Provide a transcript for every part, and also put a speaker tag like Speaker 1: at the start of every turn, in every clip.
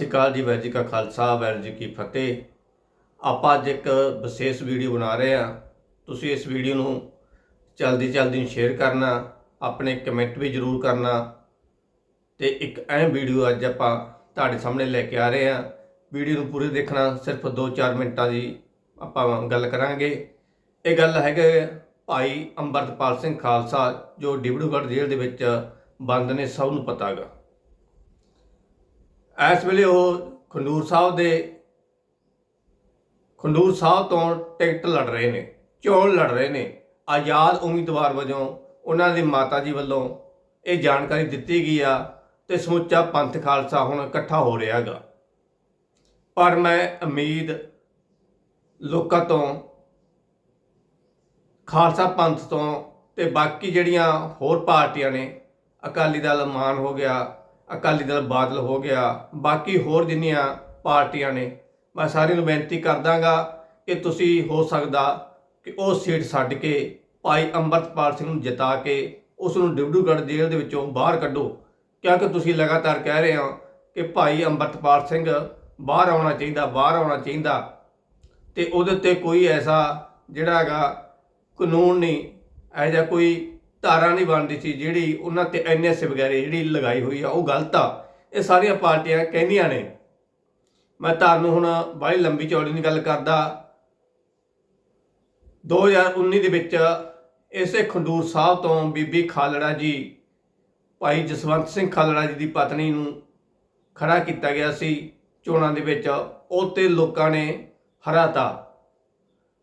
Speaker 1: ਸ਼੍ਰੀ ਅਕਾਲ ਜੀ, ਵਾਹਿਗੁਰੂ ਜੀ ਕਾ ਖਾਲਸਾ, ਵਾਹਿਗੁਰੂ ਜੀ ਕੀ ਫਤਿਹ। ਆਪਾਂ ਅੱਜ ਇੱਕ ਵਿਸ਼ੇਸ਼ ਵੀਡੀਓ ਬਣਾ ਰਹੇ ਹਾਂ। ਤੁਸੀਂ ਇਸ ਵੀਡੀਓ ਨੂੰ ਜਲਦੀ ਜਲਦੀ ਸ਼ੇਅਰ ਕਰਨਾ, ਆਪਣੇ ਕਮੈਂਟ ਵੀ ਜ਼ਰੂਰ ਕਰਨਾ। ਤੇ ਇੱਕ ਅਹਿਮ ਵੀਡੀਓ ਅੱਜ ਆਪਾਂ ਤੁਹਾਡੇ ਸਾਹਮਣੇ ਲੈ ਕੇ ਆ ਰਹੇ ਹਾਂ। ਵੀਡੀਓ ਨੂੰ ਪੂਰੇ ਦੇਖਣਾ, ਸਿਰਫ 2-4 ਮਿੰਟਾਂ ਦੀ ਆਪਾਂ ਗੱਲ ਕਰਾਂਗੇ। ਇਹ ਗੱਲ ਹੈਗੇ ਭਾਈ ਅੰਮ੍ਰਿਤਪਾਲ ਸਿੰਘ ਖਾਲਸਾ, ਜੋ ਡਿਬੜੂਗੜ੍ਹ ਜੇਲ੍ਹ ਦੇ ਵਿੱਚ ਬੰਦ ਨੇ, ਸਭ ਨੂੰ ਪਤਾ ਹੈਗਾ। ਇਸ ਵੇਲੇ ਉਹ ਖੰਡੂਰ ਸਾਹਿਬ ਦੇ ਖੰਡੂਰ ਸਾਹਿਬ ਤੋਂ ਟਿਕਟ ਲੜ ਰਹੇ ਨੇ, ਚੋਣ ਲੜ ਰਹੇ ਨੇ। ਆਜ਼ਾਦ ਉਮੀਦਵਾਰ ਵਜੋਂ ਉਹਨਾਂ ਦੇ ਮਾਤਾ ਜੀ ਵੱਲੋਂ ਇਹ ਜਾਣਕਾਰੀ ਦਿੱਤੀ ਗਈ ਆ ਤੇ ਸਮੁੱਚਾ ਪੰਥ ਖਾਲਸਾ ਹੁਣ ਇਕੱਠਾ ਹੋ ਰਿਹਾ ਹੈਗਾ। ਪਰ ਮੈਂ ਉਮੀਦ ਲੋਕਾਂ ਤੋਂ, ਖਾਲਸਾ ਪੰਥ ਤੋਂ ਤੇ ਬਾਕੀ ਜਿਹੜੀਆਂ ਹੋਰ ਪਾਰਟੀਆਂ ਨੇ, ਅਕਾਲੀ ਦਲ ਮਾਨ ਹੋ ਗਿਆ ਅਕਾਲੀ ਦਲ ਬਾਦਲ ਹੋ ਗਿਆ, ਬਾਕੀ ਹੋਰ ਜਿੰਨੀਆਂ ਪਾਰਟੀਆਂ ਨੇ, ਮੈਂ ਸਾਰਿਆਂ ਨੂੰ ਬੇਨਤੀ ਕਰਦਾਗਾ ਕਿ ਤੁਸੀਂ ਹੋ ਸਕਦਾ ਕਿ ਉਹ ਸੀਟ ਛੱਡ ਕੇ ਭਾਈ ਅੰਮ੍ਰਿਤਪਾਲ ਸਿੰਘ ਨੂੰ ਜਿਤਾ ਕੇ ਉਸ ਨੂੰ ਡਿਬੜੂਗੜ੍ਹ ਜੇਲ੍ਹ ਦੇ ਵਿੱਚੋਂ ਬਾਹਰ ਕੱਢੋ। ਕਿਉਂਕਿ ਤੁਸੀਂ ਲਗਾਤਾਰ ਕਹਿ ਰਹੇ ਹੋ ਕਿ ਭਾਈ ਅੰਮ੍ਰਿਤਪਾਲ ਸਿੰਘ ਬਾਹਰ ਆਉਣਾ ਚਾਹੀਦਾ, ਬਾਹਰ ਆਉਣਾ ਚਾਹੀਦਾ। ਤੇ ਉਹਦੇ ਉੱਤੇ ਕੋਈ ਐਸਾ ਜਿਹੜਾ ਹੈਗਾ ਕਾਨੂੰਨ ਨਹੀਂ, ਇਹੋ ਜਿਹਾ ਕੋਈ ਧਾਰਾ ਨਹੀਂ ਬਣਦੀ ਸੀ, ਜਿਹੜੀ ਉਹਨਾਂ ਤੇ ਐਨਐਸ ਵਗੈਰੇ ਜਿਹੜੀ ਲਗਾਈ ਹੋਈ ਆ, ਉਹ ਗਲਤ ਆ। ਇਹ ਸਾਰੀਆਂ ਪਾਰਟੀਆਂ ਕਹਿੰਦੀਆਂ ਨੇ। ਮੈਂ ਤੁਹਾਨੂੰ ਹੁਣ ਬੜੀ ਲੰਬੀ ਚੌੜੀ ਦੀ ਗੱਲ ਕਰਦਾ। 2019 ਦੇ ਵਿੱਚ ਇਸੇ ਖੰਡੂਰ ਸਾਹਿਬ ਤੋਂ ਬੀਬੀ ਖਾਲੜਾ ਜੀ, ਭਾਈ ਜਸਵੰਤ ਸਿੰਘ ਖਾਲੜਾ ਜੀ ਦੀ ਪਤਨੀ ਨੂੰ ਖੜਾ ਕੀਤਾ ਗਿਆ ਸੀ। ਚੋਣਾਂ ਦੇ ਵਿੱਚ ਉਹ ਤੇ ਲੋਕਾਂ ਨੇ ਹਰਾਤਾ।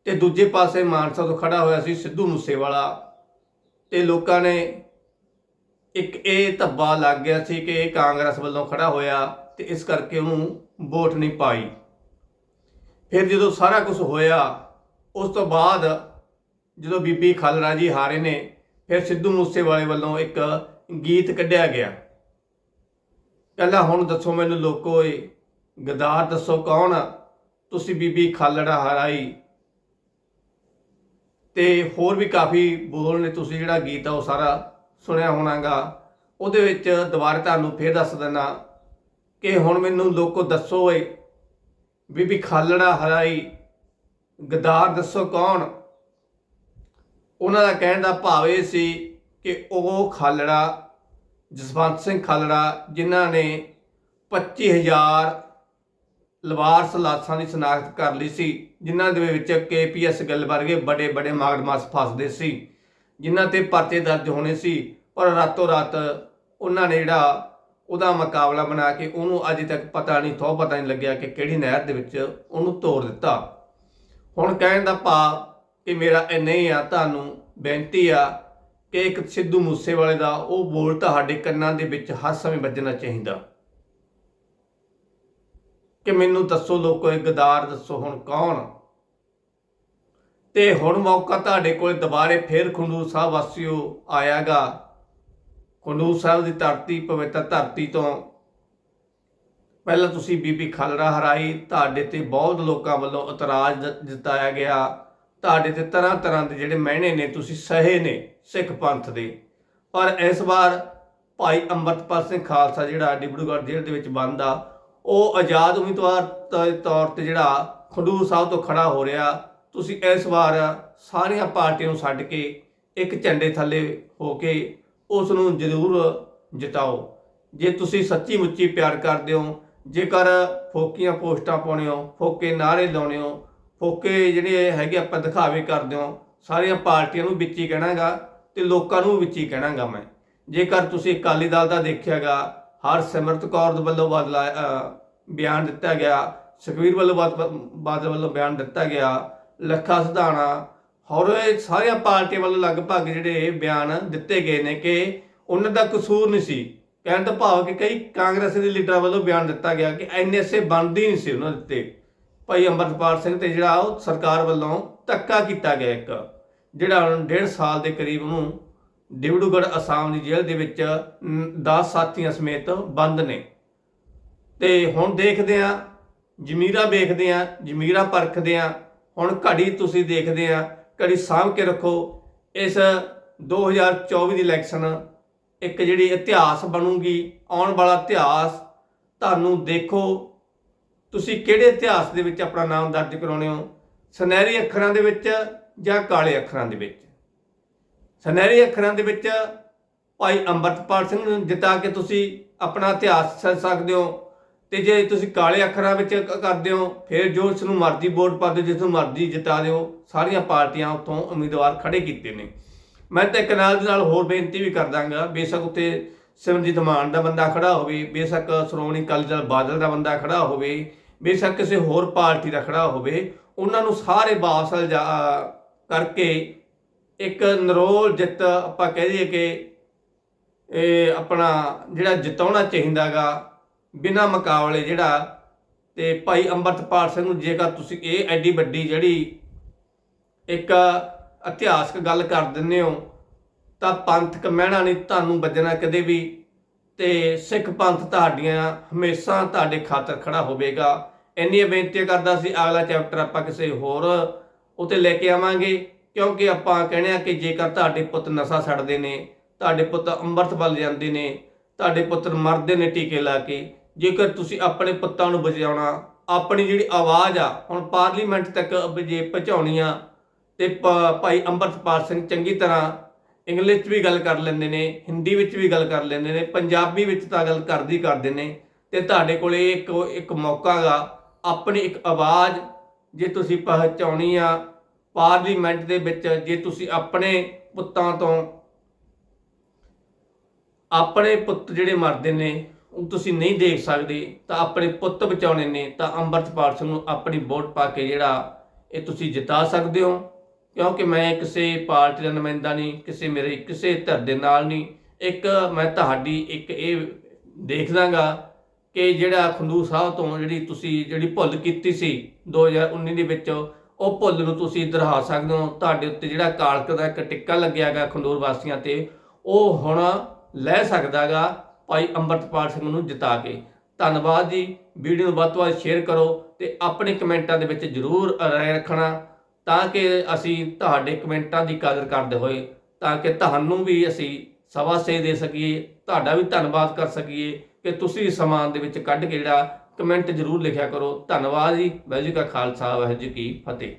Speaker 1: ਤੇ ਦੂਜੇ ਪਾਸੇ ਮਾਨਸਾ ਤੋਂ ਖੜਾ ਹੋਇਆ ਸੀ ਸਿੱਧੂ ਮੂਸੇਵਾਲਾ। ਤੇ ਲੋਕਾਂ ਨੇ ਇੱਕ ਇਹ ਧੱਬਾ ਲੱਗ ਗਿਆ ਸੀ ਕਿ ਇਹ ਕਾਂਗਰਸ ਵੱਲੋਂ ਖੜਾ ਹੋਇਆ ਤੇ ਇਸ ਕਰਕੇ ਉਹਨੂੰ ਵੋਟ ਨਹੀਂ ਪਾਈ। ਫਿਰ ਜਦੋਂ ਸਾਰਾ ਕੁਝ ਹੋਇਆ, ਉਸ ਤੋਂ ਬਾਅਦ ਜਦੋਂ ਬੀਬੀ ਖਾਲੜਾ ਜੀ ਹਾਰੇ ਨੇ, ਫਿਰ ਸਿੱਧੂ ਮੂਸੇਵਾਲੇ ਵੱਲੋਂ ਇੱਕ ਗੀਤ ਕੱਢਿਆ ਗਿਆ। ਕਹਿੰਦਾ ਹੁਣ ਦੱਸੋ ਮੈਨੂੰ ਲੋਕੋ ਏ, ਗਦਾਰ ਦੱਸੋ ਕੌਣ ਤੁਸੀਂ ਬੀਬੀ ਖਾਲੜਾ ਹਰਾਈ ਤੇ ਹੋਰ ਵੀ ਕਾਫੀ ਬੋਲ ਨੇ ਤੁਸੀਂ ਜਿਹੜਾ ਗੀਤ ਆ ਉਹ ਸਾਰਾ ਸੁਣਿਆ ਹੋਣਾਗਾ। ਉਹਦੇ ਵਿੱਚ ਦੁਬਾਰਾ ਤੁਹਾਨੂੰ ਫੇਰ ਦੱਸ ਦਿੰਦਾ ਕਿ ਹੁਣ ਮੈਨੂੰ ਲੋਕੋ ਦੱਸੋ ਏ, ਬੀਬੀ ਖਾਲੜਾ ਹਰਾਈ, ਗਦਾਰ ਦੱਸੋ ਕੌਣ? ਉਹਨਾਂ ਦਾ ਕਹਿਣ ਦਾ ਭਾਵ ਇਹ ਸੀ ਕਿ ਉਹ ਖਾਲੜਾ, ਜਸਵੰਤ ਸਿੰਘ ਖਾਲੜਾ, ਜਿਨ੍ਹਾਂ ਨੇ 25000 ਲਵਾਰਸ ਲਾਸ਼ਾਂ ਦੀ ਸ਼ਨਾਖਤ ਕਰ ਲਈ ਸੀ, ਜਿਨ੍ਹਾਂ ਦੇ ਵਿੱਚ ਕੇਪੀਐਸ ਗੱਲ ਵਰਗੇ ਬੜੇ ਬੜੇ ਮਾਗਡਮਾਸ ਫਸਦੇ ਸੀ, ਜਿਨ੍ਹਾਂ ਤੇ ਪਰਚੇ ਦਰਜ ਹੋਣੇ ਸੀ, ਪਰ ਰਾਤੋਂ ਰਾਤ ਉਹਨਾਂ ਨੇ ਜਿਹੜਾ ਉਹਦਾ ਮੁਕਾਬਲਾ ਬਣਾ ਕੇ ਉਹਨੂੰ ਅਜੇ ਤੱਕ ਪਤਾ ਨਹੀਂ, ਥੋ ਪਤਾ ਨਹੀਂ ਲੱਗਿਆ ਕਿ ਕਿਹੜੀ ਨਹਿਰ ਦੇ ਵਿੱਚ ਉਹਨੂੰ ਤੋੜ ਦਿੱਤਾ। ਹੁਣ ਕਹਿਣ ਦਾ ਭਾਵ ਕਿ ਮੇਰਾ ਇੰਨਾ ਹੀ ਆ, ਤੁਹਾਨੂੰ ਬੇਨਤੀ ਆ ਕਿ ਇੱਕ ਸਿੱਧੂ ਮੂਸੇਵਾਲੇ ਦਾ ਉਹ ਬੋਲ ਤੁਹਾਡੇ ਕੰਨਾਂ ਦੇ ਵਿੱਚ ਹਰ ਸਮੇਂ ਵੱਜਣਾ ਚਾਹੀਦਾ। ਕਿ ਮੈਨੂੰ ਦੱਸੋ ਲੋਕੋ ਇਹ ਗਦਾਰ ਦੱਸੋ ਹੁਣ ਕੌਣ? ਤੇ ਹੁਣ ਮੌਕਾ ਤੁਹਾਡੇ ਕੋਲ ਦੁਬਾਰੇ ਫੇਰ ਖੰਡੂਰ ਸਾਹਿਬ ਵਾਸੀਓ ਆਇਆਗਾ। ਖੰਡੂਰ ਸਾਹਿਬ ਦੀ ਧਰਤੀ ਪਵਿੱਤਰ ਧਰਤੀ ਤੋਂ ਪਹਿਲਾਂ ਤੁਸੀਂ ਬੀਬੀ ਖਲਰਾ ਹਰਾਈ, ਤੁਹਾਡੇ ਤੇ ਬਹੁਤ ਲੋਕਾਂ ਵੱਲੋਂ ਇਤਰਾਜ਼ ਦ- ਜਤਾਇਆ ਗਿਆ। ਤੁਹਾਡੇ ਤੇ ਤਰ੍ਹਾਂ ਤਰ੍ਹਾਂ ਦੇ ਜਿਹੜੇ ਮਹਿਣੇ ਨੇ, ਤੁਸੀਂ ਸਹੇ ਨੇ ਸਿੱਖ ਪੰਥ ਦੇ। ਪਰ ਇਸ ਵਾਰ ਭਾਈ ਅੰਮ੍ਰਿਤਪਾਲ ਸਿੰਘ ਖਾਲਸਾ, ਜਿਹੜਾ ਡਿਬੜੂਗੜ੍ਹ ਜੇਲ੍ਹ ਦੇ ਵਿੱਚ ਬੰਦ ਆ ਉਹ ਆਜ਼ਾਦ ਉਮੀਦਵਾਰ ਦੇ ਤੌਰ ਤੇ ਜਿਹੜਾ ਖੰਡੂਰ ਸਾਹਿਬ ਤੋਂ ਖੜਾ ਹੋ ਰਿਹਾ, ਤੁਸੀਂ ਇਸ ਵਾਰ ਸਾਰੀਆਂ ਪਾਰਟੀਆਂ ਨੂੰ ਛੱਡ ਕੇ ਇੱਕ ਝੰਡੇ ਥੱਲੇ ਹੋ ਕੇ ਉਸ ਨੂੰ ਜ਼ਰੂਰ ਜਿਤਾਓ। ਜੇ ਤੁਸੀਂ ਸੱਚੀ ਮੁੱਚੀ ਪਿਆਰ ਕਰਦੇ ਹੋ, ਜੇਕਰ ਫੋਕੀਆਂ ਪੋਸਟਾਂ ਪਾਉਣੇ ਹੋ, ਫੋਕੇ ਨਾਰੇ ਲਾਉਣੇ ਹੋ, ਫੋਕੇ ਜਿਹੜੇ ਹੈਗੇ ਆਪਾਂ ਦਿਖਾਵੇ ਕਰਦੇ ਹੋ, ਸਾਰੀਆਂ ਪਾਰਟੀਆਂ ਨੂੰ ਵਿੱਚ ਹੀ ਕਹਿਣਾਗਾ ਤੇ ਲੋਕਾਂ ਨੂੰ ਵਿੱਚ ਹੀ ਕਹਿਣਾਗਾ ਮੈਂ। ਜੇਕਰ ਤੁਸੀਂ ਅਕਾਲੀ ਦਲ ਦਾ ਦੇਖਿਆਗਾ ਹਰਸਿਮਰਤ ਕੌਰ ਦੇ ਵੱਲੋਂ ਬਦਲਾ ਬਿਆਨ ਦਿੱਤਾ ਗਿਆ। ਸੁਖਵੀਰ ਵੱਲੋਂ ਬਾਦ- ਬਾਦਲ ਵੱਲੋਂ ਬਿਆਨ ਦਿੱਤਾ ਗਿਆ। ਲੱਖਾ ਸਿਧਾਣਾ, ਹੋਰ ਇਹ ਸਾਰੀਆਂ ਪਾਰਟੀਆਂ ਵੱਲੋਂ ਲਗਭਗ ਜਿਹੜੇ ਬਿਆਨ ਦਿੱਤੇ ਗਏ ਨੇ ਕਿ ਉਹਨਾਂ ਦਾ ਕਸੂਰ ਨਹੀਂ ਸੀ। ਕਹਿਣ ਦਾ ਭਾਵ ਕਿ ਕਈ ਕਾਂਗਰਸੀ ਦੇ ਲੀਡਰਾਂ ਵੱਲੋਂ ਬਿਆਨ ਦਿੱਤਾ ਗਿਆ ਕਿ ਐਨਐਸਏ ਬਣਦੀ ਨਹੀਂ ਸੀ ਉਹਨਾਂ ਦੇ ਉੱਤੇ। ਭਾਈ ਅੰਮ੍ਰਿਤਪਾਲ ਸਿੰਘ ਤੇ ਜਿਹੜਾ ਉਹ ਸਰਕਾਰ ਵੱਲੋਂ ਧੱਕਾ ਕੀਤਾ ਗਿਆ ਇੱਕ, ਜਿਹੜਾ ਹੁਣ ਡੇਢ ਸਾਲ ਦੇ ਕਰੀਬ ਉਹਨੂੰ ਡਿਬੜੂਗੜ੍ਹ ਅਸਾਮ ਦੀ ਜੇਲ੍ਹ ਦੇ ਵਿੱਚ 10 ਸਾਥੀਆਂ ਸਮੇਤ ਬੰਦ ਨੇ। ਤੇ ਹੁਣ ਦੇਖਦੇ ਆ ਜਮੀਰਾ ਵੇਖਦੇ ਆ ਜਮੀਰਾ ਪਰਖਦੇ ਆ ਹੁਣ ਘੜੀ ਤੁਸੀਂ ਦੇਖਦੇ ਆ ਘੜੀ ਸਾਂਭ ਕੇ ਰੱਖੋ, ਇਸ 2024 ਦੀ ਇਲੈਕਸ਼ਨ ਇੱਕ ਜਿਹੜੀ ਇਤਿਹਾਸ ਬਣੂਗੀ, ਆਉਣ ਵਾਲਾ ਇਤਿਹਾਸ, ਤੁਹਾਨੂੰ ਦੇਖੋ, ਤੁਸੀਂ ਕਿਹੜੇ ਇਤਿਹਾਸ ਦੇ ਵਿੱਚ ਆਪਣਾ ਨਾਮ ਦਰਜ ਕਰਾਉਣੇ ਹੋ? ਸੁਨਹਿਰੀ ਅੱਖਰਾਂ ਦੇ ਵਿੱਚ ਜਾਂ ਕਾਲੇ ਅੱਖਰਾਂ ਦੇ ਵਿੱਚ? ਸੁਨਹਿਰੇ ਅੱਖਰਾਂ ਦੇ ਵਿੱਚ ਭਾਈ ਅੰਮ੍ਰਿਤਪਾਲ ਸਿੰਘ ਨੂੰ ਜਿਤਾ ਕੇ ਤੁਸੀਂ ਆਪਣਾ ਇਤਿਹਾਸ ਸੱਜ ਸਕਦੇ ਹੋ ਤੇ ਜੇ ਤੁਸੀਂ ਕਾਲੇ ਅੱਖਰਾਂ ਵਿੱਚ ਕਰਦੇ ਹੋ, ਫਿਰ ਜੋ ਇਸ ਨੂੰ ਮਰਜ਼ੀ ਵੋਟ ਪਾ ਦਿਓ ਜਿਸ ਨੂੰ ਮਰਜ਼ੀ ਜਿਤਾ ਦਿਓ, ਸਾਰੀਆਂ ਪਾਰਟੀਆਂ ਉੱਥੋਂ ਉਮੀਦਵਾਰ ਖੜੇ ਕੀਤੇ ਨੇ। ਮੈਂ ਤਾਂ ਇੱਕ ਨਾਲ ਦੇ ਨਾਲ ਹੋਰ ਬੇਨਤੀ ਵੀ ਕਰ ਦਾਂਗਾ ਬੇਸ਼ੱਕ ਉੱਤੇ ਸਿਮਰਜੀਤ ਮਾਨ ਦਾ ਬੰਦਾ ਖੜਾ ਹੋਵੇ, ਬੇਸ਼ੱਕ ਸ਼੍ਰੋਮਣੀ ਅਕਾਲੀ ਦਲ ਬਾਦਲ ਦਾ ਬੰਦਾ ਖੜਾ ਹੋਵੇ, ਬੇਸ਼ੱਕ ਕਿਸੇ ਹੋਰ ਪਾਰਟੀ ਦਾ ਖੜਾ ਹੋਵੇ, ਉਹਨਾਂ ਨੂੰ ਸਾਰੇ ਬਾਸਲ ਕਰਕੇ ਇੱਕ ਨਰੋਲ ਜਿੱਤ ਆਪਾਂ ਕਹਿ ਦਈਏ ਕਿ ਇਹ ਆਪਣਾ ਜਿਹੜਾ ਜਿਤਾਉਣਾ ਚਾਹੀਦਾਗਾ ਬਿਨਾਂ ਮੁਕਾਬਲੇ ਜਿਹੜਾ ਤੇ ਭਾਈ ਅੰਮ੍ਰਿਤਪਾਲ ਸਿੰਘ ਨੂੰ ਜੇਕਰ ਤੁਸੀਂ ਇਹ ਐਡੀ ਵੱਡੀ ਜਿਹੜੀ ਇੱਕ ਇਤਿਹਾਸਕ ਗੱਲ ਕਰ ਦਿੰਦੇ ਹੋ, ਤਾਂ ਪੰਥਕ ਮਹਿਣਾ ਨਹੀਂ ਤੁਹਾਨੂੰ ਵੱਜਣਾ ਕਦੇ ਵੀ ਤੇ ਸਿੱਖ ਪੰਥ ਤੁਹਾਡੀਆਂ ਹਮੇਸ਼ਾ ਤੁਹਾਡੇ ਖਾਤਰ ਖੜਾ ਹੋਵੇਗਾ। ਇੰਨੀਆਂ ਬੇਨਤੀਆਂ ਕਰਦਾ ਸੀ, ਅਗਲਾ ਚੈਪਟਰ ਆਪਾਂ ਕਿਸੇ ਹੋਰ ਉਤੇ ਲੈ ਕੇ ਆਵਾਂਗੇ। ਕਿਉਂਕਿ ਆਪਾਂ ਕਹਿੰਦੇ ਆ ਕਿ ਜੇਕਰ ਤੁਹਾਡੇ ਪੁੱਤ ਨਸ਼ਾ ਛੱਡਦੇ ਨੇ, ਤੁਹਾਡੇ ਪੁੱਤ ਅੰਮ੍ਰਿਤ ਵੱਲ ਜਾਂਦੇ ਨੇ, ਤੁਹਾਡੇ ਪੁੱਤਰ ਮਰਦੇ ਨੇ ਟੀਕੇ ਲਾ ਕੇ, ਜੇਕਰ ਤੁਸੀਂ ਆਪਣੇ ਪੁੱਤਾਂ ਨੂੰ ਬਚਾਉਣਾ, ਆਪਣੀ ਜਿਹੜੀ ਆਵਾਜ਼ ਆ, ਹੁਣ ਪਾਰਲੀਮੈਂਟ ਤੱਕ ਜੇ ਪਹੁੰਚਾਉਣੀ ਆ, ਤੇ ਭਾਈ ਅੰਮ੍ਰਿਤਪਾਲ ਸਿੰਘ ਚੰਗੀ ਤਰ੍ਹਾਂ ਇੰਗਲਿਸ਼ 'ਚ ਵੀ ਗੱਲ ਕਰ ਲੈਂਦੇ ਨੇ, ਹਿੰਦੀ ਵਿੱਚ ਵੀ ਗੱਲ ਕਰ ਲੈਂਦੇ ਨੇ, ਪੰਜਾਬੀ ਵਿੱਚ ਤਾਂ ਗੱਲ ਕਰਦੀ ਕਰਦੇ ਨੇ, ਤੇ ਤੁਹਾਡੇ ਕੋਲੇ ਇੱਕ ਇੱਕ ਮੌਕਾ ਗਾ, ਆਪਣੀ ਇੱਕ ਆਵਾਜ਼ ਜੇ ਤੁਸੀਂ ਪਹੁੰਚਾਉਣੀ ਆ ਪਾਰਲੀਮੈਂਟ ਦੇ ਵਿੱਚ ਜੇ ਤੁਸੀਂ ਆਪਣੇ ਪੁੱਤਾਂ ਤੋਂ ਆਪਣੇ ਪੁੱਤ ਜਿਹੜੇ ਮਰਦੇ ਨੇ, ਉਹ ਤੁਸੀਂ ਨਹੀਂ ਦੇਖ ਸਕਦੇ, ਤਾਂ ਆਪਣੇ ਪੁੱਤ ਬਚਾਉਣੇ ਨੇ, ਤਾਂ ਅੰਮ੍ਰਿਤਪਾਲ ਸਿੰਘ ਨੂੰ ਆਪਣੀ ਵੋਟ ਪਾ ਕੇ ਜਿਹੜਾ ਇਹ ਤੁਸੀਂ ਜਿਤਾ ਸਕਦੇ ਹੋ। ਕਿਉਂਕਿ ਮੈਂ ਕਿਸੇ ਪਾਰਟੀ ਦਾ ਨੁਮਾਇੰਦਾ ਨਹੀਂ, ਕਿਸੇ ਮੇਰੇ ਕਿਸੇ ਧਿਰ ਦੇ ਨਾਲ ਨਹੀਂ। ਇੱਕ ਮੈਂ ਤੁਹਾਡੀ ਇੱਕ ਇਹ ਦੇਖਦਾਗਾ ਕਿ ਜਿਹੜਾ ਖੰਡੂਰ ਸਾਹਿਬ ਤੋਂ ਜਿਹੜੀ ਤੁਸੀਂ ਜਿਹੜੀ ਭੁੱਲ ਕੀਤੀ ਸੀ 2019 ਦੇ ਵਿੱਚ ਉਹ ਭੁੱਲ ਨੂੰ ਤੁਸੀਂ ਦਰਹਾ ਸਕਦੇ ਹੋ। ਤੁਹਾਡੇ ਉੱਤੇ ਜਿਹੜਾ ਕਾਲਕ ਦਾ ਇੱਕ ਟਿੱਕਾ ਲੱਗਿਆਗਾ ਖੰਡੂਰ ਵਾਸੀਆਂ ਤੇ, ਉਹ ਹੁਣ ਲੈ ਸਕਦਾਗਾ ਭਾਈ ਅੰਮ੍ਰਿਤਪਾਲ ਸਿੰਘ ਨੂੰ ਜਿਤਾ ਕੇ। ਧੰਨਵਾਦ ਜੀ। ਵੀਡੀਓ ਨੂੰ ਵੱਧ ਤੋਂ ਵੱਧ ਸ਼ੇਅਰ ਕਰੋ ਤੇ ਆਪਣੇ ਕਮੈਂਟਾਂ ਦੇ ਵਿੱਚ ਜਰੂਰ ਰਾਏ ਰੱਖਣਾ ਤਾਂ ਕਿ ਅਸੀਂ ਤੁਹਾਡੇ ਕਮੈਂਟਾਂ ਦੀ ਕਦਰ ਕਰਦੇ ਹੋਏ, ਤਾਂ ਕਿ ਤੁਹਾਨੂੰ ਵੀ ਅਸੀਂ ਸਵਾ ਸੇ ਦੇ ਸਕੀਏ, ਤੁਹਾਡਾ ਵੀ ਧੰਨਵਾਦ ਕਰ ਸਕੀਏ ਕਿ ਤੁਸੀਂ ਸਮਾਨ ਦੇ ਵਿੱਚ ਕੱਢ ਕੇ ਜਿਹੜਾ ਕਮੈਂਟ ਜਰੂਰ ਲਿਖਿਆ ਕਰੋ। ਧੰਨਵਾਦ ਜੀ। ਵਾਹਿਗੁਰੂ ਜੀ ਕਾ ਖਾਲਸਾ ਵਾਹਿਗੁਰੂ ਜੀ ਕੀ ਫਤਿਹ।